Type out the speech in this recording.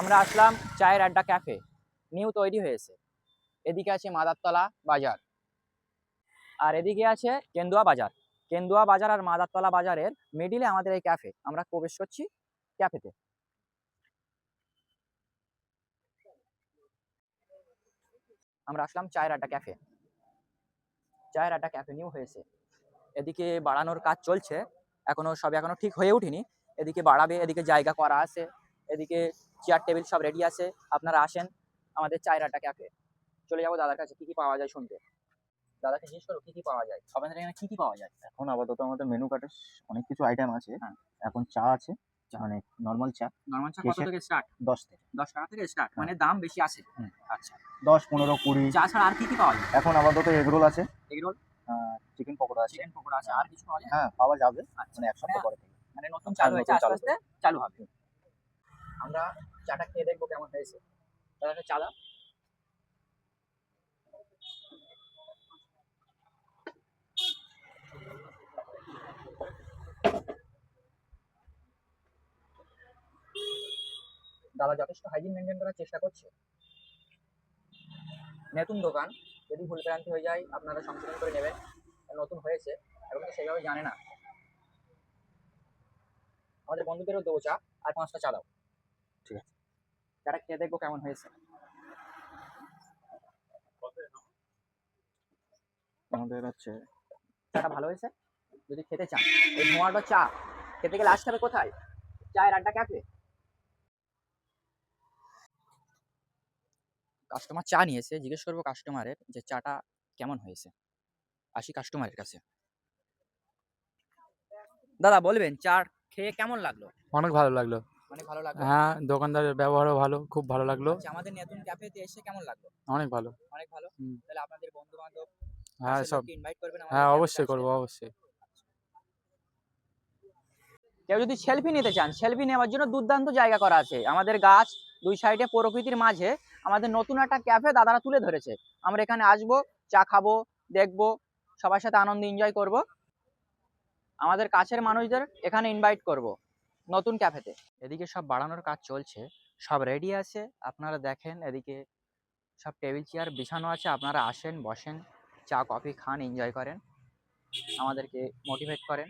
আমরা আসলাম চায়ের আড্ডা ক্যাফে নিউ তৈরি হয়েছে। এদিকে আছে মাদারতলা বাজার আর এদিকে আছে কেন্দুয়া বাজার। কেন্দুয়া বাজার আর মাদারতলা বাজারের মিডিলে আমাদের এই ক্যাফে আমরা প্রবেশ করছি ক্যাফেতে আমরা আসলাম চায়ের আড্ডা ক্যাফে চায়ের আড্ডা ক্যাফে নিউ হয়েছে। এদিকে বাড়ানোর কাজ চলছে, এখনও সব এখনও ঠিক হয়ে ওঠেনি। এদিকে বাড়াবে, এদিকে জায়গা করা আছে। এদিকে চেয়ার টেবিল সব রেডি আছে। আপনারা আসেন আমাদের চায়ের ক্যাফে চলে যাব দাদার কাছে কি কি পাওয়া যায় শুনতে। দাদাকে জিজ্ঞেস করো কি কি পাওয়া যায়? আপনাদের এখানে কি কি পাওয়া যায়? এখন আপাতত আমাদের মেনু কার্ডে অনেক কিছু আইটেম আছে। হ্যাঁ। এখন চা আছে মানে নর্মাল চা। নর্মাল চা কত থেকে স্টার্ট দশ থেকে। দশ টাকা থেকে স্টার্ট মানে দাম বেশি আছে। আচ্ছা। দশ পনেরো কুড়ি। চা ছাড়া আর কি কি পাওয়া যায়? এখন আপাতত এগরোল আছে। এগরোল চিকেন পকোড়া আছে। চিকেন পকোড়া আছে আর কিছু পাওয়া যায়? হ্যাঁ পাওয়া যাবে। আচ্ছা। মানে এক সপ্তাহ পরে থেকে। মানে নতুন চালু হয়েছে আস্তে আস্তে চালু হবে। আমরা চাটা খেয়ে দেখব কেমন হয়েছে। দাদাটা চালা দাদা যথেষ্ট হাইজিন মেনটেন করার চেষ্টা করছে। নতুন দোকান, যদি ভুল ভ্রান্তি হয়ে যায়, আপনারা সংশোধন করে নেবেন। নতুন হয়েছে, এখন তো সেইভাবে জানে না। আমাদের বন্ধুদেরও দেবো চা, আর পাঁচটা চা দাও। ঠিক আছে। খেয়ে দেখব কেমন হয়েছে। আমাদের হচ্ছে চাটা ভালো হয়েছে? যদি খেতে চান। এই চা। খেতে গেলে আসতে হবে কোথায়? চায়ের আড্ডা ক্যাফে কাস্টমার চা নিয়েছে। জিজ্ঞেস করব কাস্টমারের যে চাটা কেমন হয়েছে। আসি কাস্টমারের কাছে। দাদা বলবেন চা খেয়ে কেমন লাগল? অনেক ভালো লাগল। অনেক ভালো লাগল? হ্যাঁ দোকানদারের ব্যবহারও ভালো খুব ভালো লাগল। আচ্ছা, আমাদের নতুন ক্যাফেতে এসে কেমন লাগল? অনেক ভালো। অনেক ভালো? হুম। তাহলে আপনাদের বন্ধু বান্ধব হ্যাঁ সব। ইনভাইট করবেন আমাদের হ্যাঁ cafe তে অবশ্যই আসতে? করব অবশ্যই। কেউ যদি সেলফি নিতে চান সেলফি নেওয়ার জন্য দুর্দান্ত জায়গা করা আছে। আমাদের গাছ দুই সাইডে প্রকৃতির মাঝে আমাদের নতুন একটা ক্যাফে দাদারা তুলে ধরেছে। আমরা এখানে আসব চা খাব দেখব সবার সাথে আনন্দ এনজয় করব। আমাদের কাছের মানুষদের এখানে ইনভাইট করব। নতুন ক্যাফেতে। এদিকে সব বাড়ানোর কাজ চলছে। সব রেডি আছে। আপনারা দেখেন এদিকে সব টেবিল চেয়ার বিছানো আছে। আপনারা আসেন, বসেন, চা কফি খান এনজয় করেন। আমাদেরকে মোটিভেট করেন।